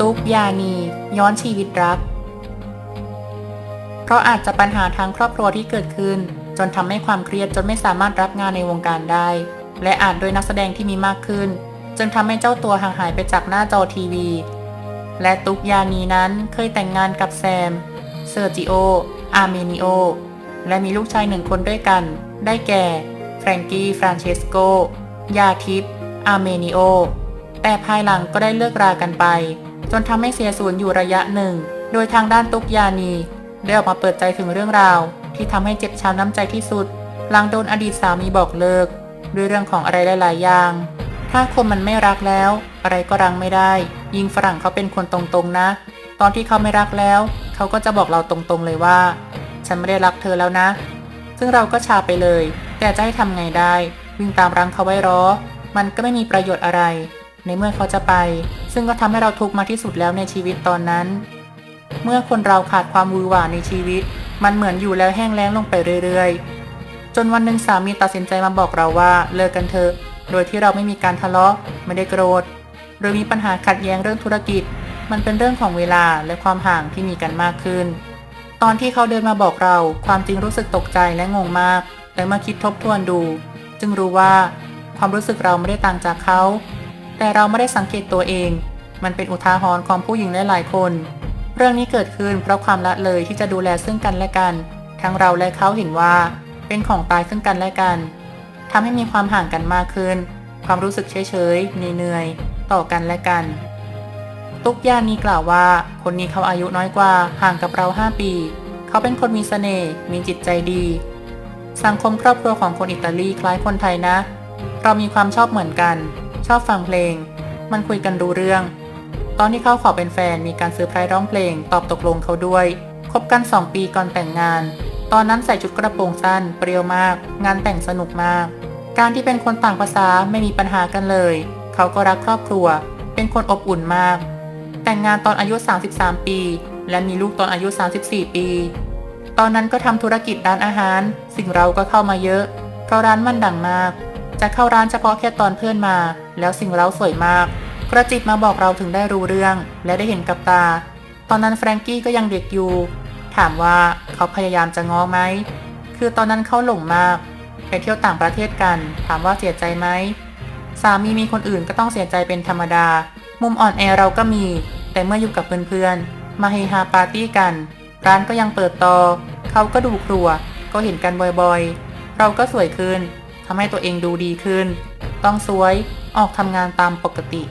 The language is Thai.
ตุ๊กยานี ย้อนชีวิตรัก เพราะอาจจะปัญหาทางครอบครัวที่เกิดขึ้น จนทำให้ความเครียดจนไม่สามารถรับงานในวงการได้ และอาจโดยนักแสดงที่มีมากขึ้น จึงทำให้เจ้าตัวห่างหายไปจากหน้าจอทีวี และตุ๊กยานีนั้นเคยแต่งงานกับแซม เซอร์จิโอ อาร์เมนิโอ และมีลูกชายหนึ่งคนด้วยกัน ได้แก่ แฟรงกี้ฟรานเชสโก ยาทิปอาร์เมนิโอ แต่ภายหลังก็ได้เลิกรากันไป จนทำให้เสียสูญอยู่ระยะหนึ่ง โดยทางด้านตุกยานี ได้ออกมาเปิดใจถึงเรื่องราว ที่ทำให้เจ็บช้ำน้ำใจที่สุด หลังโดนอดีตสามีบอกเลิกด้วยเรื่องของอะไรหลาย ๆ อย่าง ถ้าคนมันไม่รักแล้ว อะไรก็รังไม่ได้ ยิงฝรั่งเขาเป็นคนตรงๆนะ ตอนที่เขาไม่รักแล้ว เขาก็จะบอกเราตรงๆเลยว่า ฉันไม่ได้รักเธอแล้วนะ ซึ่งเราก็ชาไปเลย แต่จะให้ทำไงได้ วิ่งตามรังเขาไว้รอ มันก็ไม่มีประโยชน์อะไร ในเมื่อเขาจะไป ซึ่งก็ทำให้เราทุกข์มาที่สุดแล้วในชีวิตตอนนั้น เมื่อคนเราขาดความวือหวายในชีวิต มันเหมือนอยู่แล้วแห้งแล้งลงไปเรื่อยๆ จนวันหนึ่งสามีตัดสินใจมาบอกเราว่าเลิกกันเถอะ โดยที่เราไม่มีการทะเลาะไม่ได้โกรธหรือมีปัญหาขัดแย้งเรื่องธุรกิจ มันเป็นเรื่องของเวลาและความห่างที่มีกันมากขึ้น ตอนที่เขาเดินมาบอกเรา ความจริงรู้สึกตกใจและงงมาก แต่เมื่อคิดทบทวนดู จึงรู้ว่าความรู้สึกเราไม่ได้ต่างจากเขา แต่เราไม่ได้สังเกตตัวเอง มันเป็นอุทาหรณ์ของผู้หญิงหลายๆคน เรื่องนี้เกิดขึ้นเพราะความละเลยที่จะดูแลซึ่งกันและกัน ทั้งเราและเขาเห็นว่า เป็นของตายซึ่งกันและกันทำให้มีความห่างกันมากขึ้น ความรู้สึกเฉยๆเหนื่อยๆต่อกันและกัน ตุกยานีกล่าวว่า คนนี้เขาอายุน้อยกว่าห่างกับเรา 5 ปี เขาเป็นคนมีเสน่ห์มีจิตใจดี สังคมครอบครัวของคนอิตาลีคล้ายคนไทยนะ เรามีความชอบเหมือนกัน ชอบฟังเพลง มันคุยกันรู้เรื่อง ตอนที่เขาขอเป็นแฟนมีการซื้อไพรร้องเพลงตอบตกลงเขาด้วยคบกัน 2 ปีก่อนแต่งงาน ตอนนั้นใส่ชุดกระโปรงสั้น เปรี้ยวมาก งานแต่งสนุกมาก การที่เป็นคนต่างภาษาไม่มีปัญหากันเลย เขาก็รักครอบครัว เป็นคนอบอุ่นมาก แต่งงานตอนอายุ 33 ปี และมีลูกตอนอายุ 34 ปี ตอนนั้นก็ทำธุรกิจร้านอาหาร สิ่งเราก็เข้ามาเยอะเพราะร้านมันดังมาก จะเข้าร้านเฉพาะแค่ตอนเพื่อนมา แล้วสิ่งเราสวยมาก กระจิบมาบอกเราถึงได้รู้เรื่อง และได้เห็นกับตา ตอนนั้นแฟรงกี้ก็ยังเด็กอยู่ ถามว่าเขาพยายามจะง้อไหม คือตอนนั้นเขาหลงมาก ไปเที่ยวต่างประเทศกัน ถามว่าเสียใจไหม สามีมีคนอื่นก็ต้องเสียใจเป็นธรรมดา มุมอ่อนแอเราก็มี แต่เมื่ออยู่กับเพื่อนๆ มาเฮฮาปาร์ตี้กัน ร้านก็ยังเปิดต่อ เขาก็ดูครัว ก็เห็นกันบ่อยๆ เราก็สวยขึ้น ทำให้ตัวเองดูดีขึ้น ต้องสวยออกทำงานตามปกติ